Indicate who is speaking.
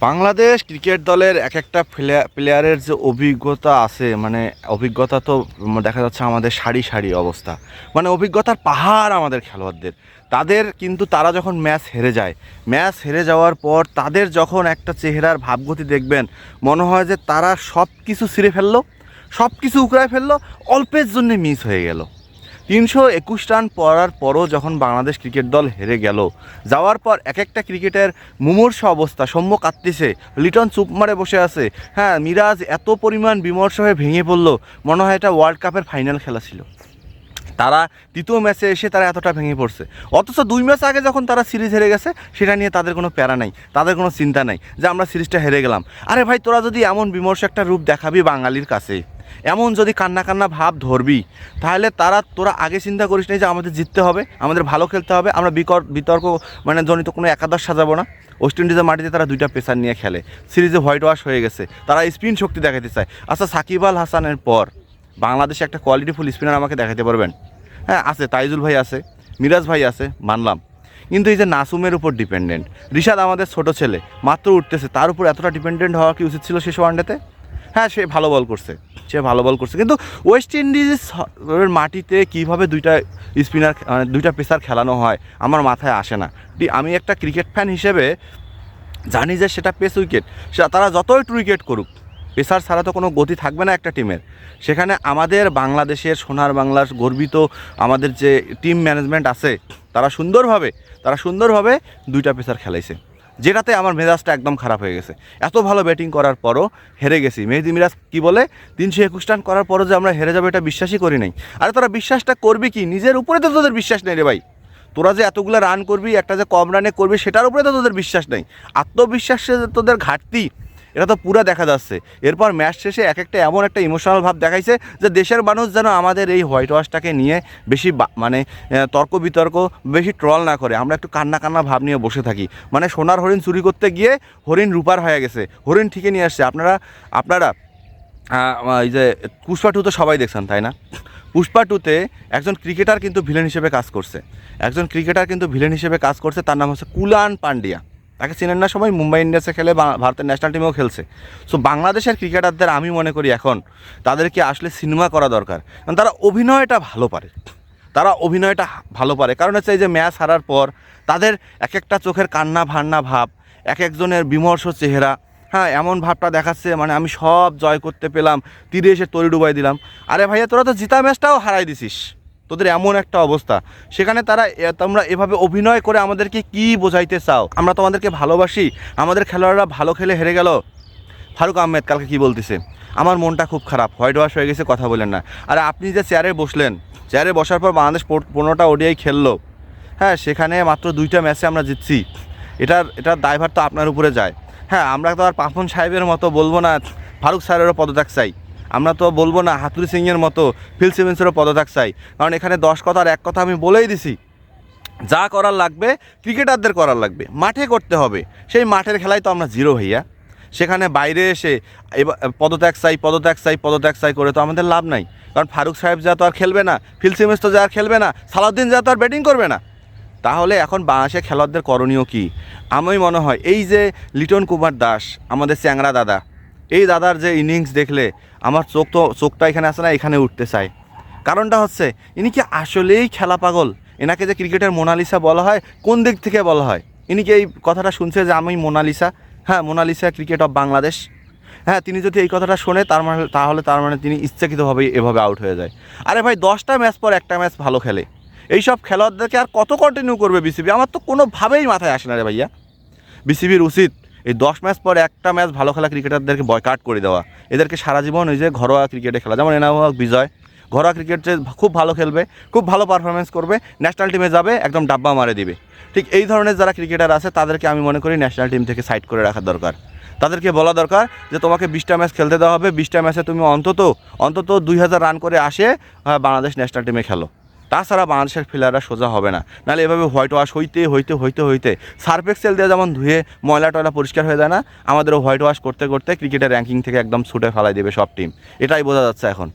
Speaker 1: Bangladesh cricket দলের এক একটা প্লেয়া- প্লেয়ারের যে অভিজ্ঞতা আছে মানে অভিজ্ঞতা তো দেখা যাচ্ছে আমাদের সারি সারি অবস্থা। মানে অভিজ্ঞতার পাহাড় আমাদের খেলোয়াড়দের। তাদের কিন্তু তারা যখন ম্যাচ হেরে যায়, ম্যাচ হেরে যাওয়ার পর তাদের যখন একটা চেহারার ভাবগতি দেখবেন, মনে হয় যে তারা সব কিছু ছিঁড়ে ফেলল সব কিছু উকড়ায় ফেলল, অল্পের জন্যে মিস হয়ে গেল। তিনশো একুশ রান পড়ার পরও যখন বাংলাদেশ ক্রিকেট দল হেরে গেল, যাওয়ার পর এক একটা ক্রিকেটের মুমূর্ষ অবস্থা সৌম্য কাঁদতেছে লিটন চুপ মারে বসে আছে। হ্যাঁ মিরাজ এত পরিমাণ বিমর্ষ হয়ে ভেঙে পড়ল, মনে হয় এটা ওয়ার্ল্ড কাপের ফাইনাল খেলা ছিল। তারা তৃতীয় ম্যাচে এসে তারা এতটা ভেঙে পড়ছে। অথচ দুই ম্যাচ আগে যখন তারা সিরিজ হেরে গেছে, সেটা নিয়ে তাদের কোনো প্যারা নাই, তাদের কোনো চিন্তা নাই যে আমরা সিরিজটা হেরে গেলাম। আরে ভাই, তোরা যদি এমন বিমর্ষ একটা রূপ দেখাবি বাঙালির কাছে। এমন যদি কান্না কান্না ভাব ধরবি, তাহলে তারা তোরা আগে চিন্তা করিস নাই যে আমাদের জিততে হবে, আমাদের ভালো খেলতে হবে, আমরা বিকর, বিতর্ক মানে জনিত কোনো একাদশ সাজাবো না। ওয়েস্ট ইন্ডিজের মাটিতে তারা দুইটা পেসার নিয়ে খেলে। সিরিজে হোয়াইট ওয়াশ হয়ে গেছে। তারা স্পিন শক্তি দেখাতে চায়। আচ্ছা সাকিব আল হাসানের পর বাংলাদেশে একটা কোয়ালিটিফুল স্পিনার আমাকে দেখাতে পারবেন? হ্যাঁ আছে, তাইজুল ভাই আছে, মিরাজ ভাই আছে, মানলাম। কিন্তু এই যে নাসুমের উপর ডিপেন্ডেন্ট রিশাদ আমাদের ছোট ছেলে, মাত্র উঠতেছে, তার উপর এতটা ডিপেন্ডেন্ট হওয়া কি উচিত ছিল শেষ ওয়ানডেতে? হ্যাঁ সে ভালো বল করছে। সে ভালো বল করছে। কিন্তু ওয়েস্ট ইন্ডিজ মাটিতে কীভাবে দুইটা স্পিনার মানে দুইটা পেসার খেলানো হয়, আমার মাথায় আসে না। আমি একটা ক্রিকেট ফ্যান হিসেবে জানি যে সেটা পেস উইকেট তারা যতই টু উইকেট করুক, পেসার ছাড়া তো কোনো গতি থাকবে না একটা টিমের সেখানে আমাদের বাংলাদেশের সোনার বাংলার গর্বিত আমাদের যে টিম ম্যানেজমেন্ট আছে, তারা সুন্দরভাবে তারা সুন্দরভাবে দুইটা পেসার খেলাইছে। যেটাতে আমার মেজাজটা একদম খারাপ হয়ে গেছে। এত ভালো ব্যাটিং করার পরও হেরে গেছি। মেহেদি মিরাজ কি বলে? তিনশো একুশ রান করার পরও যে আমরা হেরে যাব এটা বিশ্বাসই করি নাই। আরে তোরা বিশ্বাসটা করবি কি? নিজের উপরে তো তোদের বিশ্বাস নেই রে ভাই। তোরা যে এতগুলো রান করবি, একটা যে কম রানে করবি, সেটার উপরে তো তোদের বিশ্বাস নেই। আত্মবিশ্বাসে তোদের ঘাটতি। এটা তো পুরো দেখা যাচ্ছে। এরপর ম্যাচ শেষে এক একটা এমন একটা ইমোশনাল ভাব দেখাইছে যে দেশের মানুষ যেন আমাদের এই হোয়াইট ওয়াশটাকে নিয়ে বেশি মানে তর্ক বিতর্ক, বেশি ট্রল না করে। আমরা একটু কান্না কান্না ভাব নিয়ে বসে থাকি। মানে সোনার হরিণ চুরি করতে গিয়ে হরিণ রূপার হয়ে গেছে। হরিণ ঠিকই নিয়ে আসছে। আপনারা আপনারা এই যে পুষ্পা টু তো সবাই দেখছেন, তাই না? পুষ্পা টুতে একজন ক্রিকেটার কিন্তু ভিলেন হিসেবে কাজ করছে। একজন ক্রিকেটার কিন্তু ভিলেন হিসেবে কাজ করছে, তার নাম হচ্ছে কুলান পান্ডিয়া। তাকে চেনেন না সবাই, মুম্বাই ইন্ডিয়ান্সে খেলে ভারতের ন্যাশনাল টিমেও খেলছে। সো বাংলাদেশের ক্রিকেটারদের আমি মনে করি এখন তাদেরকে আসলে সিনেমা করা দরকার। কারণ তারা অভিনয়টা ভালো পারে। তারা অভিনয়টা ভালো পারে। কারণ হচ্ছে এই যে ম্যাচ হারার পর তাদের এক একটা চোখের কান্না ভান্না ভাব, এক একজনের বিমর্ষ চেহারা হ্যাঁ এমন ভাবটা দেখাচ্ছে মানে আমি সব জয় করতে পেলাম, তীরে এসে তরি ডুবাই দিলাম। আরে ভাইয়া, তোরা তো জিতা ম্যাচটাও হারাই দিছিস। তোদের এমন একটা অবস্থা। সেখানে তারা তোমরা এভাবে অভিনয় করে আমাদেরকে কি বোঝাইতে চাও? আমরা তোমাদেরকে ভালোবাসি, আমাদের খেলোয়াড়রা ভালো খেলে হেরে গেল। ফারুক আহমেদ কালকে কি বলতেছে? আমার মনটা খুব খারাপ, হোয়াইট ওয়াশ হয়ে গেছে, কথা বলেন না। আর আপনি যে চেয়ারে বসলেন, চেয়ারে বসার পর বাংলাদেশ পনেরোটা ওডিআই খেললো। হ্যাঁ সেখানে মাত্র দুইটা ম্যাচে আমরা জিতছি। এটার এটার দায়ভার তো আপনার উপরে যায়। হ্যাঁ আমরা তো আর পাপন সাহেবের মতো বলব না, ফারুক স্যারেরও পদত্যাগ চাই। আমরা তো বলব না হাতুরি সিংয়ের মতো ফিল সিমেন্সেরও পদত্যাগ চাই। কারণ এখানে দশ কথার এক কথা আমি বলেই দিছি। যা করার লাগবে, ক্রিকেটারদের করার লাগবে। মাঠে করতে হবে। সেই মাঠের খেলায় তো আমরা জিরো ভাইয়া। সেখানে বাইরে এসে পদত্যাগ চাই পদত্যাগ চাই পদত্যাগ চাই করে তো আমাদের লাভ নাই। কারণ ফারুক সাহেব যা তো আর খেলবে না ফিল সিমেন্স তো যা আর খেলবে না, সালাউদ্দিন যা তো আর ব্যাটিং করবে না। তাহলে এখন বাংলাদেশের খেলোয়াড়দের করণীয় কি? আমি মনে হয় এই যে লিটন কুমার দাস, আমাদের চ্যাংরা দাদা এই দাদার যে ইনিংস দেখলে, আমার চোখ তো, চোখটা এখানে আসে না, এখানে উঠতে চায়। কারণটা হচ্ছে, ইনি কি আসলেই খেলা পাগল? এনাকে যে ক্রিকেটের মোনালিসা বলা হয়, কোন দিক থেকে বলা হয়? ইনি কি এই কথাটা শুনছে যে আমি মোনালিসা? হ্যাঁ মোনালিসা ক্রিকেট অফ বাংলাদেশ। হ্যাঁ তিনি যদি এই কথাটা শোনে, তার মানে তাহলে তার মানে তিনি ইচ্ছাকৃতভাবেই এভাবে আউট হয়ে যায়। আরে ভাই, দশটা ম্যাচ পর একটা ম্যাচ ভালো খেলে। এইসব খেলোয়াড়দেরকে আর কত কন্টিনিউ করবে বিসিবি আমার তো কোনোভাবেই মাথায় আসে না রে ভাইয়া। বিসিবির উচিত এই দশ ম্যাচ পর একটা ম্যাচ ভালো খেলা ক্রিকেটারদেরকে বয়কাট করে দেওয়া। এদেরকে সারা জীবন ওই যে ঘরোয়া ক্রিকেটে খেলা। যেমন এনাম বিজয়। ঘরোয়া ক্রিকেটে খুব ভালো খেলবে খুব ভালো পারফরমেন্স করবে ন্যাশনাল টিমে যাবে একদম ডাব্বা মারে দিবে। ঠিক এই ধরনের যারা ক্রিকেটার আছে তাদেরকে আমি মনে করি ন্যাশনাল টিম থেকে সাইড করে রাখা দরকার। তাদেরকে বলা দরকার যে তোমাকে বিশটা ম্যাচ খেলতে দেওয়া হবে। বিশটা ম্যাচে তুমি অন্তত অন্তত দুই হাজার রান করে আসে আহ, বাংলাদেশ ন্যাশনাল টিমে খেলো। তাছাড়া বাংলাদেশের ফিলাররা সোজা হবে না। নাহলে এভাবে হোয়াইট ওয়াশ হইতে হইতে হইতে হইতে সার্ফ এক্সেল দিয়ে যেমন ধুয়ে ময়লা টয়লা পরিষ্কার হয়ে যায় না, আমাদেরও হোয়াইট ওয়াশ করতে করতে ক্রিকেটের র্যাঙ্কিং থেকে একদম ছুটে ফেলাই দেবে সব টিম এটাই বোঝা যাচ্ছে এখন।